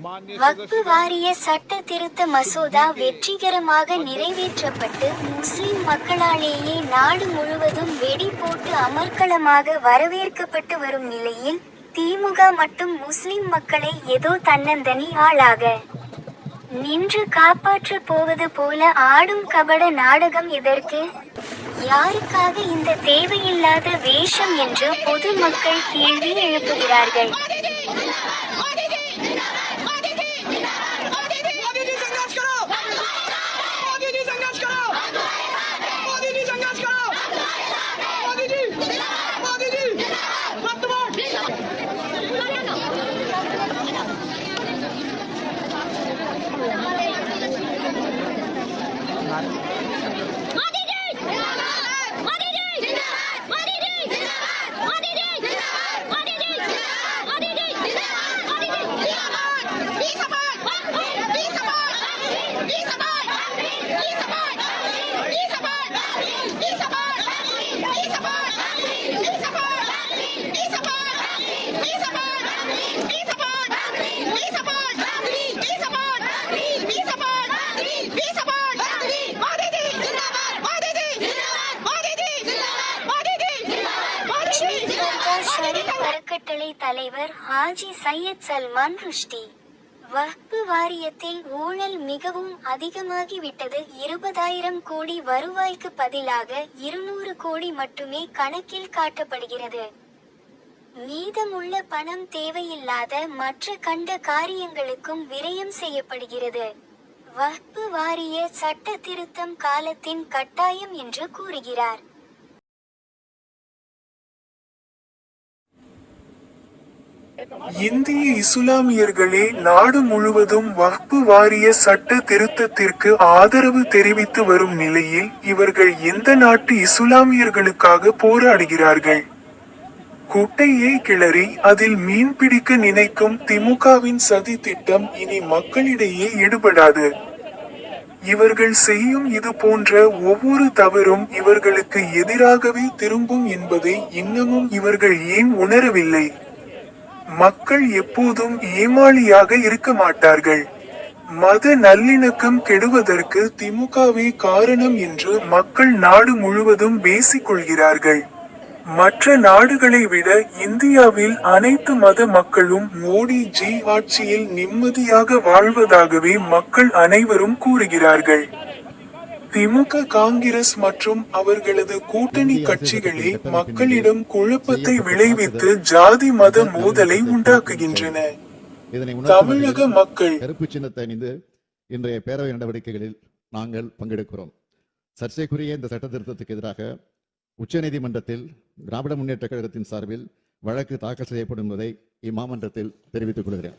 வக்பு வாரிய சட்ட திருத்த மசோதா வெற்றிகரமாக நிறைவேற்றப்பட்டு முஸ்லிம் மக்களாலேயே நாடு முழுவதும் வெடி போட்டு அமர்க்களமாக வரவேற்கப்பட்டு வரும் நிலையில் திமுக மட்டும் முஸ்லிம் மக்களை ஏதோ தன்னந்தனி ஆளாக. நின்று காப்பாற்ற போவது போல ஆடும் கபட நாடகம் எதற்கு? யாருக்காக இந்த தேவையில்லாத வேஷம் என்று பொதுமக்கள் கேள்வி எழுப்புகிறார்கள். அறக்கட்டளை தலைவர் ஹாஜி சையத் சல்மான் ருஷ்டி. வக்பு வாரியத்தில் ஊழல் மிகவும் அதிகமாகிவிட்டது. இருபதாயிரம் கோடி வருவாய்க்கு பதிலாக இருநூறு கோடி மட்டுமே கணக்கில் காட்டப்படுகிறது. மீதமுள்ள பணம் தேவையில்லாத மற்ற கண்ட காரியங்களுக்கும் விரயம் செய்யப்படுகிறது. வக்பு வாரிய சட்ட திருத்தம் காலத்தின் கட்டாயம் என்று கூறுகிறார். இந்திய இசுலாமியர்களே நாடு முழுவதும் வக்பு வாரிய சட்ட திருத்தத்திற்கு ஆதரவு தெரிவித்து வரும் நிலையில் இவர்கள் எந்த நாட்டு இசுலாமியர்களுக்காக போராடுகிறார்கள்? குட்டையை கிளறி அதில் மீன் பிடிக்க நினைக்கும் திமுகவின் சதி திட்டம் இனி மக்களிடையே எடுபடாது. இவர்கள் செய்யும் இது போன்ற ஒவ்வொரு தவறும் இவர்களுக்கு எதிராகவே திரும்பும் என்பதை இன்னமும் இவர்கள் ஏன் உணரவில்லை? மக்கள் எப்போதும் ஏமாளியாக இருக்க மாட்டார்கள். மத நல்லிணக்கம் கெடுவதற்கு திமுகவே காரணம் என்று மக்கள் நாடு முழுவதும் பேசிக் கொள்கிறார்கள். மற்ற நாடுகளை விட இந்தியாவில் அனைத்து மத மக்களும் மோடி ஜி ஆட்சியில் நிம்மதியாக வாழ்வதாகவே மக்கள் அனைவரும் கூறுகிறார்கள். திமுக காங்கிரஸ் மற்றும் அவர்களது கூட்டணி கட்சிகளே மக்களிடம் குழப்பத்தை விளைவித்து ஜாதி மத மோதலை உண்டாக்குகின்றன. தமிழக மக்கள் கருப்பு சின்னத்தை அணிந்து இன்றைய பேரவை நடவடிக்கைகளில் நாங்கள் பங்கெடுக்கிறோம். சர்ச்சைக்குரிய இந்த சட்ட திருத்தத்துக்கு எதிராக உச்சநீதிமன்றத்தில் திராவிட முன்னேற்ற கழகத்தின் சார்பில் வழக்கு தாக்கல் செய்யப்படும் என்பதை இம்மாமன்றத்தில் தெரிவித்துக் கொள்கிறேன்.